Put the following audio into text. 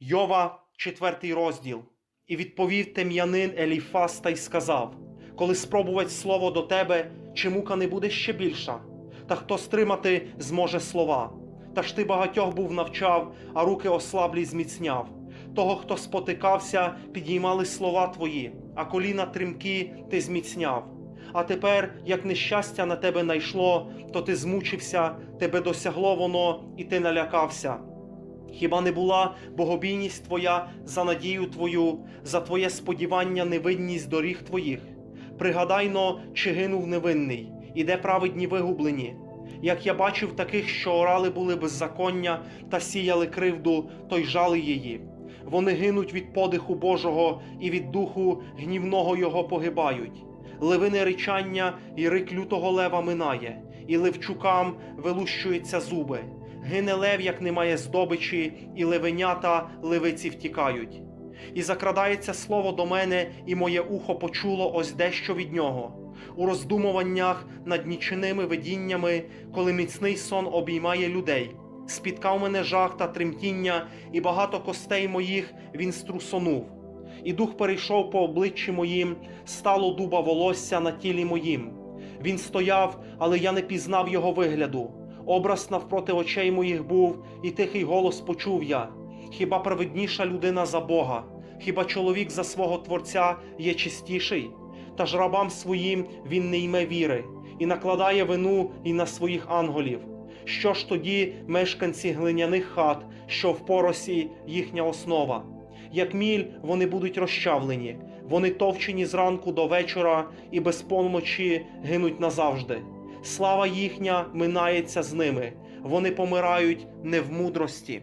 Йова, четвертий розділ. І відповів тем'янин Еліфас та й сказав: Коли спробувати слово до тебе, чи мука не буде ще більша? Та хто стримати зможе слова? Та ж ти багатьох був навчав, а руки ослаблі зміцняв. Того, хто спотикався, підіймали слова твої, а коліна тремкі ти зміцняв. А тепер, як нещастя на тебе найшло, то ти змучився, тебе досягло воно, і ти налякався. Хіба не була богобійність твоя за надію твою, за твоє сподівання невинність доріг твоїх? Пригадайно, чи гинув невинний, і де праведні вигублені. Як я бачив таких, що орали були беззаконня та сіяли кривду, то й жали її. Вони гинуть від подиху Божого і від духу гнівного його погибають. Левине ричання і рик лютого лева минає, і левчукам вилущуються зуби. Гине лев, як немає здобичі, і левенята левиці втікають. І закрадається слово до мене, і моє ухо почуло ось дещо від нього. У роздумуваннях над нічними видіннями, коли міцний сон обіймає людей. Спіткав мене жах та тремтіння, і багато костей моїх він струсонув. І дух перейшов по обличчі моїм, стало дуба волосся на тілі моїм. Він стояв, але я не пізнав його вигляду. Образ навпроти очей моїх був, і тихий голос почув я. Хіба праведніша людина за Бога? Хіба чоловік за свого Творця є чистіший? Та ж рабам своїм він не йме віри, і накладає вину і на своїх анголів. Що ж тоді мешканці глиняних хат, що в поросі їхня основа? Як міль вони будуть розчавлені, вони товчені зранку до вечора і без помочі гинуть назавжди. Слава їхня минається з ними, вони помирають не в мудрості.